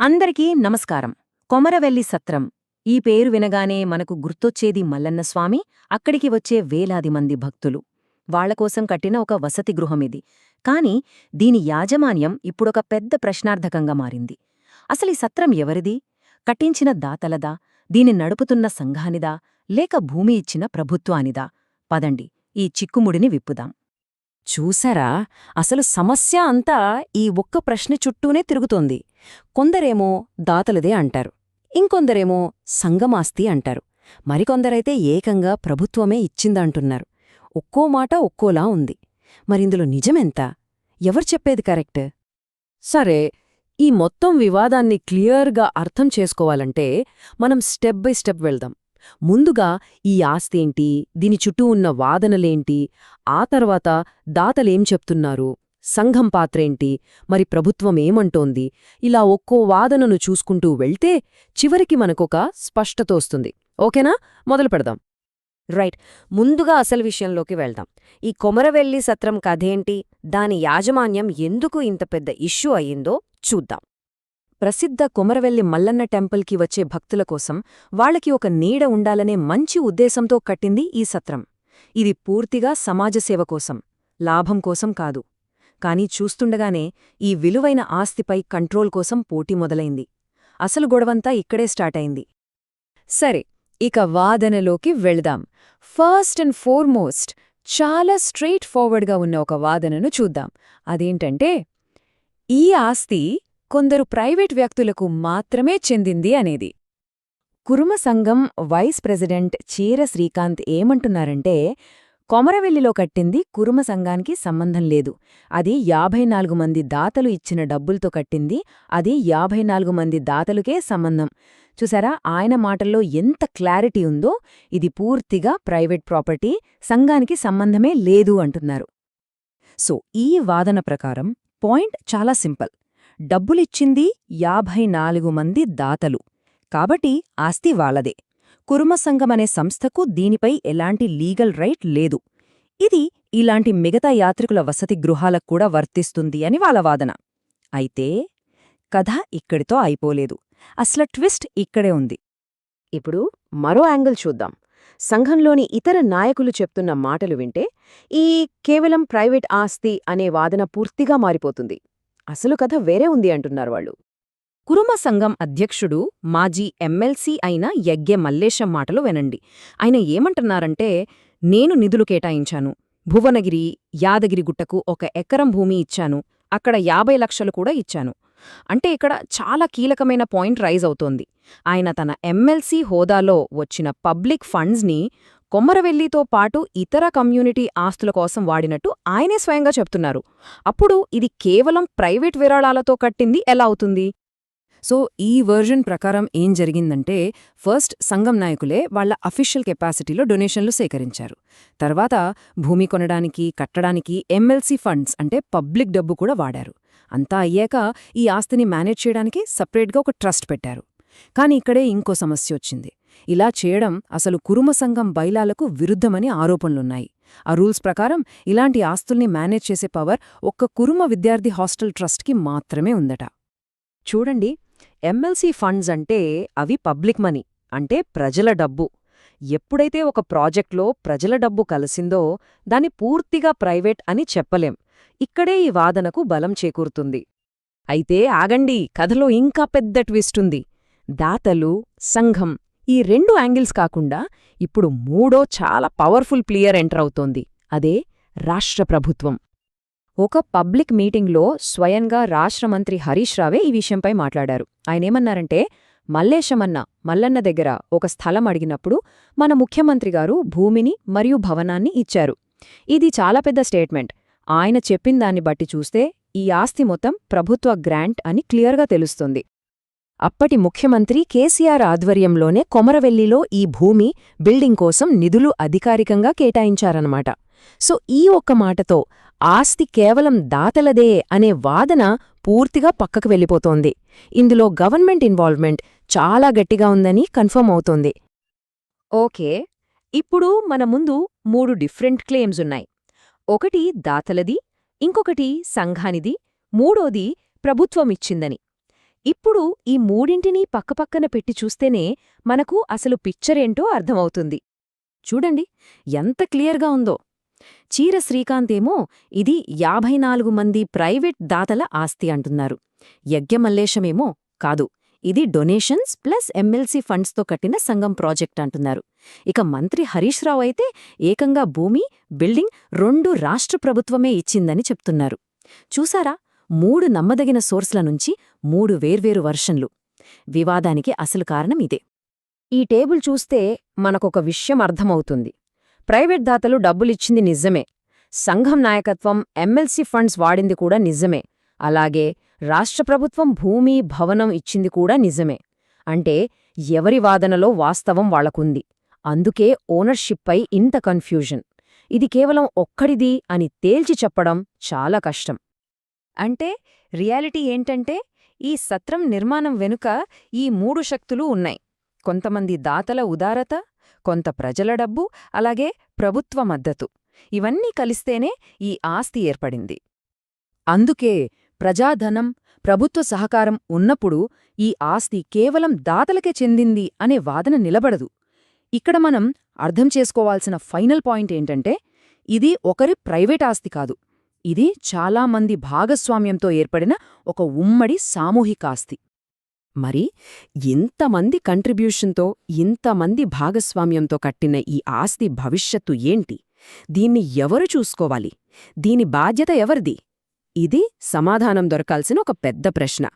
అందరికీ నమస్కారం. కొమరవెల్లి సత్రం. ఈ పేరు వినగానే మనకు గుర్తొచ్చేది మల్లన్నస్వామి అక్కడికి వచ్చే వేలాది మంది భక్తులు. వాళ్ళకోసం కట్టిన ఒక వసతి గృహమిది కాని దీని యాజమాన్యం ఇప్పుడొక పెద్ద ప్రశ్నార్థకంగా మారింది. అసలీ సత్రం ఎవరిది? కట్టించిన దాతలదా? దీని నడుపుతున్న సంఘానిదా? లేక భూమి ఇచ్చిన ప్రభుత్వానిదా? పదండి ఈ చిక్కుముడిని విప్పుదాం. చూసారా? అసలు సమస్య అంతా ఈ ఒక్క ప్రశ్న చుట్టూనే తిరుగుతోంది. కొందరేమో దాతలదే అంటారు. ఇంకొందరేమో సంగమాస్తి అంటారు. మరికొందరైతే ఏకంగా ప్రభుత్వమే ఇచ్చిందంటున్నారు. ఒక్కో మాట ఒక్కోలా ఉంది. మరిందులో నిజమెంత? ఎవరు చెప్పేది కరెక్ట్? సరే ఈ మొత్తం వివాదాన్ని క్లియర్గా అర్థం చేసుకోవాలంటే మనం స్టెప్ బై స్టెప్ వెళ్దాం. ముందుగా ఈ ఆస్తేంటి దీని చుట్టూ ఉన్న వాదనలేంటి? ఆ తర్వాత దాతలేం చెప్తున్నారు? సంఘం పాత్రేంటి? మరి ప్రభుత్వం ఏమంటోంది? ఇలా ఒక్కో వాదనను చూసుకుంటూ వెళ్తే చివరికి మనకొక స్పష్టత వస్తుంది. ఓకేనా? మొదలు పెడదాం. రైట్. ముందుగా అసలు విషయంలోకి వెళ్దాం. ఈ కొమరవెల్లి సత్రం కథేంటి? దాని యాజమాన్యం ఎందుకు ఇంత పెద్ద ఇష్యూ అయ్యిందో చూద్దాం. ప్రసిద్ధ కొమరవెల్లి మల్లన్న టెంపుల్కి వచ్చే భక్తుల కోసం వాళ్ళకి ఒక నీడ ఉండాలనే మంచి ఉద్దేశంతో కట్టింది ఈ సత్రం. ఇది పూర్తిగా సమాజసేవ కోసం లాభం కోసం కాదు. కాని చూస్తుండగానే ఈ విలువైన ఆస్తిపై కంట్రోల్ కోసం పోటీ మొదలైంది. అసలు గొడవంతా ఇక్కడే స్టార్టైంది సరే ఇక వాదనలోకి వెళ్దాం. ఫస్ట్ అండ్ ఫోర్మోస్ట్ చాలా స్ట్రెయిట్ ఫార్వర్డ్గా ఉన్న ఒక వాదనను చూద్దాం. అదేంటంటే ఈ ఆస్తి కొందరు ప్రైవేట్ వ్యక్తులకు మాత్రమే చెందింది అనేది. కురుమ సంఘం వైస్ ప్రెసిడెంట్ చీర శ్రీకాంత్ ఏమంటున్నారంటే కొమరవెల్లిలో కట్టింది కురుమ సంఘానికి సంబంధం లేదు. అది యాభై నాలుగు మంది దాతలు ఇచ్చిన డబ్బులతో కట్టింది అది యాభై నాలుగు మంది దాతలుకే సంబంధం. చూసారా ఆయన మాటల్లో ఎంత క్లారిటీ ఉందో ఇది పూర్తిగా ప్రైవేట్ ప్రాపర్టీ సంఘానికి సంబంధమే లేదు అంటున్నారు. సో ఈ వాదన ప్రకారం పాయింట్ చాలా సింపుల్. డబ్బులిచ్చింది యాభై నాలుగు మంది దాతలు. కాబట్టి ఆస్తి వాళ్ళదే కురుమ సంఘమనే సంస్థకు దీనిపై ఎలాంటి లీగల్ రైట్ లేదు. ఇది ఇలాంటి మిగతా యాత్రికుల వసతి గృహాలకు కూడా వర్తిస్తుంది అని వాళ్ళ వాదన. అయితే కథ ఇక్కడితో అయిపోలేదు. అసలు ట్విస్ట్ ఇక్కడే ఉంది. ఇప్పుడు మరో యాంగిల్ చూద్దాం. సంఘంలోని ఇతర నాయకులు చెప్తున్న మాటలు వింటే ఈ కేవలం ప్రైవేట్ ఆస్తి అనే వాదన పూర్తిగా మారిపోతుంది. అసలు కథ వేరే ఉంది అంటున్నారు వాళ్ళు. కురుమ సంఘం అధ్యక్షుడు మాజీ ఎమ్మెల్సీ అయిన యజ్ఞ మల్లేశం మాటలు వినండి. ఆయన ఏమంటున్నారంటే నేను నిధులు కేటాయించాను. భువనగిరి యాదగిరిగుట్టకు ఒక ఎకరం భూమి ఇచ్చాను. అక్కడ యాభై లక్షలు కూడా ఇచ్చాను. అంటే ఇక్కడ చాలా కీలకమైన పాయింట్ రైజ్ అవుతోంది. ఆయన తన ఎమ్మెల్సీ హోదాలో వచ్చిన పబ్లిక్ ఫండ్స్ని కొమ్మరవెల్లితో పాటు ఇతర కమ్యూనిటీ ఆస్తుల కోసం వాడినట్టు ఆయనే స్వయంగా చెప్తున్నారు. అప్పుడు ఇది కేవలం ప్రైవేట్ విరాళాలతో కట్టింది ఎలా అవుతుంది? సో ఈ వర్జన్ ప్రకారం ఏం జరిగిందంటే ఫస్ట్ సంఘం నాయకులే వాళ్ళ అఫీషియల్ కెపాసిటీలో డొనేషన్లు సేకరించారు. తర్వాత భూమి కొనడానికి కట్టడానికి ఎమ్మెల్సీ ఫండ్స్ అంటే పబ్లిక్ డబ్బు కూడా వాడారు. అంతా అయ్యాక ఈ ఆస్తిని మేనేజ్ చేయడానికి సపరేట్గా ఒక ట్రస్ట్ పెట్టారు. కాని ఇక్కడే ఇంకో సమస్య వచ్చింది. ఇలా చేయడం అసలు కురుమ సంఘం బైలాలకు విరుద్ధమని ఆరోపణలున్నాయి. ఆ రూల్స్ ప్రకారం ఇలాంటి ఆస్తుల్ని మేనేజ్ చేసే పవర్ ఒక్క కురుమ విద్యార్థి హాస్టల్ ట్రస్ట్కి మాత్రమే ఉందట. చూడండి ఎమ్మెల్సీ ఫండ్స్ అంటే అవి పబ్లిక్ మనీ అంటే ప్రజల డబ్బు. ఎప్పుడైతే ఒక ప్రాజెక్ట్లో ప్రజల డబ్బు కలిసిందో దాన్ని పూర్తిగా ప్రైవేట్ అని చెప్పలేం. ఇక్కడే ఈ వాదనకు బలం చేకూరుతుంది. అయితే ఆగండి కథలో ఇంకా పెద్ద ట్విస్టుంది దాతలు సంఘం ఈ రెండు యాంగిల్స్ కాకుండా ఇప్పుడు మూడో చాలా పవర్ఫుల్ ప్లేయర్ ఎంటర్ అవుతోంది. అదే రాష్ట్ర ప్రభుత్వం. ఒక పబ్లిక్ మీటింగ్లో స్వయంగా రాష్ట్ర మంత్రి హరీష్ రావే ఈ విషయంపై మాట్లాడారు. ఆయనేమన్నారంటే మల్లేశమన్న మల్లన్న దగ్గర ఒక స్థలం అడిగినప్పుడు మన ముఖ్యమంత్రి గారు భూమిని మరియు భవనాన్ని ఇచ్చారు. ఇది చాలా పెద్ద స్టేట్మెంట్. ఆయన చెప్పిందాన్ని బట్టి చూస్తే ఈ ఆస్తి మొత్తం ప్రభుత్వ గ్రాంట్ అని క్లియర్గా తెలుస్తుంది. అప్పటి ముఖ్యమంత్రి కేసీఆర్ ఆధ్వర్యంలోనే కొమరవెల్లిలో ఈ భూమి బిల్డింగ్ కోసం నిధులు అధికారికంగా కేటాయించారన్నమాట. సో ఈ ఒక్క మాటతో ఆస్తి కేవలం దాతలదే అనే వాదన పూర్తిగా పక్కకు వెళ్ళిపోతోంది. ఇందులో గవర్నమెంట్ ఇన్వాల్వ్మెంట్ చాలా గట్టిగా ఉందని కన్ఫర్మ్ అవుతోంది. ఓకే ఇప్పుడు మన ముందు మూడు డిఫరెంట్ క్లెయిమ్స్ ఉన్నాయి. ఒకటి దాతలది ఇంకొకటి సంఘానిది మూడోది ప్రభుత్వమిచ్చిందని ఇప్పుడు ఈ మూడింటినీ పక్కపక్కన పెట్టి చూస్తేనే మనకు అసలు పిక్చరేంటో అర్థమవుతుంది. చూడండి ఎంత క్లియర్గా ఉందో. చీర శ్రీకాంతేమో ఇది యాభై నాలుగు మంది ప్రైవేట్ దాతల ఆస్తి అంటున్నారు. యజ్ఞమల్లేశమేమో కాదు ఇది డొనేషన్స్ ప్లస్ ఎమ్మెల్సీ ఫండ్స్తో కట్టిన సంఘం ప్రాజెక్ట్ అంటున్నారు. ఇక మంత్రి హరీష్ రావు అయితే ఏకంగా భూమి బిల్డింగ్ రెండు రాష్ట్ర ప్రభుత్వమే ఇచ్చిందని చెప్తున్నారు. చూసారా? మూడు నమ్మదగిన సోర్స్ల నుంచి మూడు వేర్వేరు వర్షన్లు. వివాదానికి అసలు కారణం ఇదే. ఈ టేబుల్ చూస్తే మనకొక విషయం అర్థమవుతుంది. ప్రైవేట్ దాతలు డబ్బులిచ్చింది నిజమే. సంఘం నాయకత్వం ఎమ్మెల్సీ ఫండ్స్ వాడింది కూడా నిజమే. అలాగే రాష్ట్ర ప్రభుత్వం భూమి భవనం ఇచ్చింది కూడా నిజమే. అంటే ఎవరి వాదనలో వాస్తవం వాళ్ళకుంది అందుకే ఓనర్షిప్పై ఇంత కన్ఫ్యూజన్. ఇది కేవలం ఒక్కడిది అని తేల్చి చెప్పడం చాలా కష్టం. అంటే రియాలిటీ ఏంటంటే ఈ సత్రం నిర్మాణం వెనుక ఈ మూడు శక్తులు ఉన్నాయి. కొంతమంది దాతల ఉదారత కొంత ప్రజల డబ్బు అలాగే ప్రభుత్వ మద్దతు. ఇవన్నీ కలిస్తేనే ఈ ఆస్తి ఏర్పడింది. అందుకే ప్రజాధనం ప్రభుత్వ సహకారం ఉన్నప్పుడు ఈ ఆస్తి కేవలం దాతలకే చెందింది అనే వాదన నిలబడదు. ఇక్కడ మనం అర్థం చేసుకోవాల్సిన ఫైనల్ పాయింట్ ఏంటంటే ఇది ఒకరి ప్రైవేట్ ఆస్తి కాదు. ఇది చాలామంది భాగస్వామ్యంతో ఏర్పడిన ఒక ఉమ్మడి సామూహిక ఆస్తి. మరి ఇంతమంది కంట్రిబ్యూషన్తో ఇంతమంది భాగస్వామ్యంతో కట్టిన ఈ ఆస్తి భవిష్యత్తు ఏంటి? దీన్ని ఎవరు చూసుకోవాలి? దీని బాధ్యత ఎవరిది? ఇది సమాధానం దొరకాల్సిన ఒక పెద్ద ప్రశ్న.